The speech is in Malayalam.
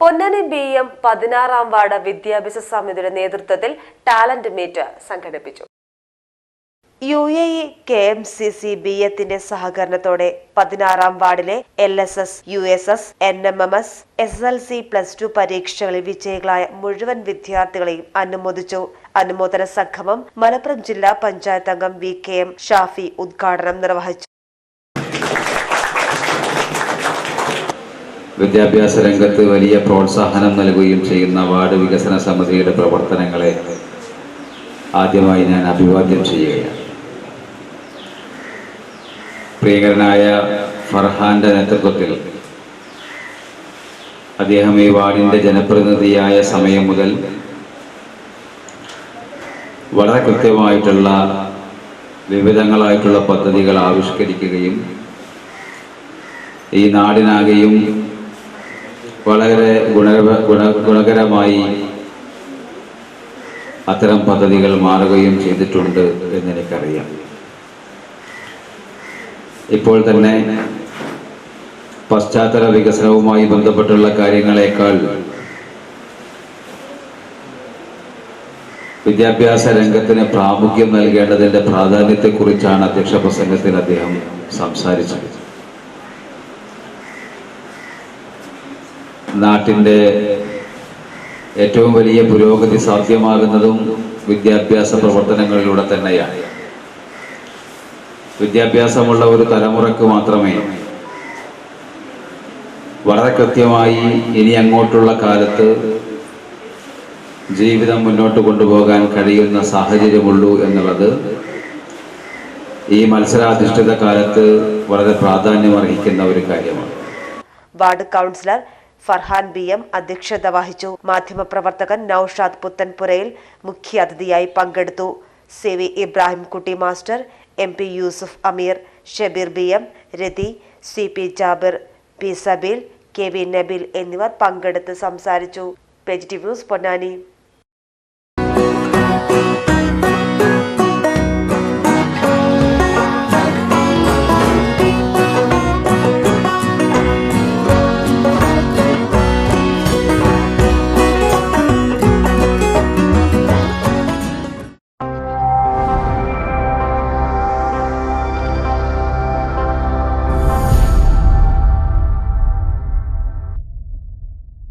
പൊന്നാനി ബി എം പതിനാറാം വാർഡ് വിദ്യാഭ്യാസ സമിതിയുടെ നേതൃത്വത്തിൽ ടാലന്റ് മീറ്റ് സംഘടിപ്പിച്ചു. U A E K M C C B എത്തിന്റെ സഹകരണത്തോടെ പതിനാറാം വാർഡിലെ L S S U S S N M M S S L C plus two പരീക്ഷകളിൽ വിജയികളായ മുഴുവൻ വിദ്യാർത്ഥികളെയും അനുമോദിച്ചു. അനുമോദന സംഗമം മലപ്പുറം ജില്ലാ പഞ്ചായത്ത് അംഗം വി കെ എം ഷാഫി ഉദ്ഘാടനം നിർവഹിച്ചു. വിദ്യാഭ്യാസ രംഗത്ത് വലിയ പ്രോത്സാഹനം നൽകുകയും ചെയ്യുന്ന വാർഡ് വികസന സമിതിയുടെ പ്രവർത്തനങ്ങളെ ആദ്യമായി ഞാൻ അഭിവാദ്യം ചെയ്യുകയാണ്. പ്രിയകരനായ ഫർഹാന്റെ നേതൃത്വത്തിൽ അദ്ദേഹം ഈ വാർഡിന്റെ ജനപ്രതിനിധിയായ സമയം മുതൽ വളരെ കൃത്യമായിട്ടുള്ള വിവിധങ്ങളായിട്ടുള്ള പദ്ധതികൾ ആവിഷ്കരിക്കുകയും ഈ നാടിനാകെയും വളരെ ഗുണ ഗുണ ഗുണകരമായി അത്തരം പദ്ധതികൾ മാറുകയും ചെയ്തിട്ടുണ്ട് എന്ന് എനിക്കറിയാം ഇപ്പോൾ തന്നെ പശ്ചാത്തല വികസനവുമായി ബന്ധപ്പെട്ടുള്ള കാര്യങ്ങളെക്കാൾ വിദ്യാഭ്യാസ രംഗത്തിന് പ്രാമുഖ്യം നൽകേണ്ടതിന്റെ പ്രാധാന്യത്തെക്കുറിച്ചാണ് അധ്യക്ഷ പ്രസംഗത്തിൽ അദ്ദേഹം സംസാരിച്ചത്. നാട്ടിന്റെ ഏറ്റവും വലിയ പുരോഗതി സാധ്യമാകുന്നതും വിദ്യാഭ്യാസ പ്രവർത്തനങ്ങളിലൂടെ തന്നെയാണ്. വിദ്യാഭ്യാസമുള്ള ഒരു തലമുറയ്ക്ക് മാത്രമേ വളരെ കൃത്യമായി ഇനി അങ്ങോട്ടുള്ള കാലത്ത് ജീവിതം മുന്നോട്ട് കൊണ്ടുപോകാൻ കഴിയുന്ന സാഹചര്യമുള്ളൂ എന്നുള്ളത് ഈ മത്സരാധിഷ്ഠിത കാലത്ത് വളരെ പ്രാധാന്യം അർഹിക്കുന്ന ഒരു കാര്യമാണ്. Ward councillor Farhan B M അധ്യക്ഷത വഹിച്ചു. മാധ്യമപ്രവർത്തകൻ നൌഷാദ് പുത്തൻപുരയിൽ മുഖ്യാതിഥിയായി പങ്കെടുത്തു. C V Ibrahim Kutty master M P Yusuf Ameer Shabeer B M Rathi C P Jabir P Sabeel K V Nabeel എന്നിവർ പങ്കെടുത്ത് സംസാരിച്ചു. വെജിറ്റീവ് ന്യൂസ് പൊന്നാനി.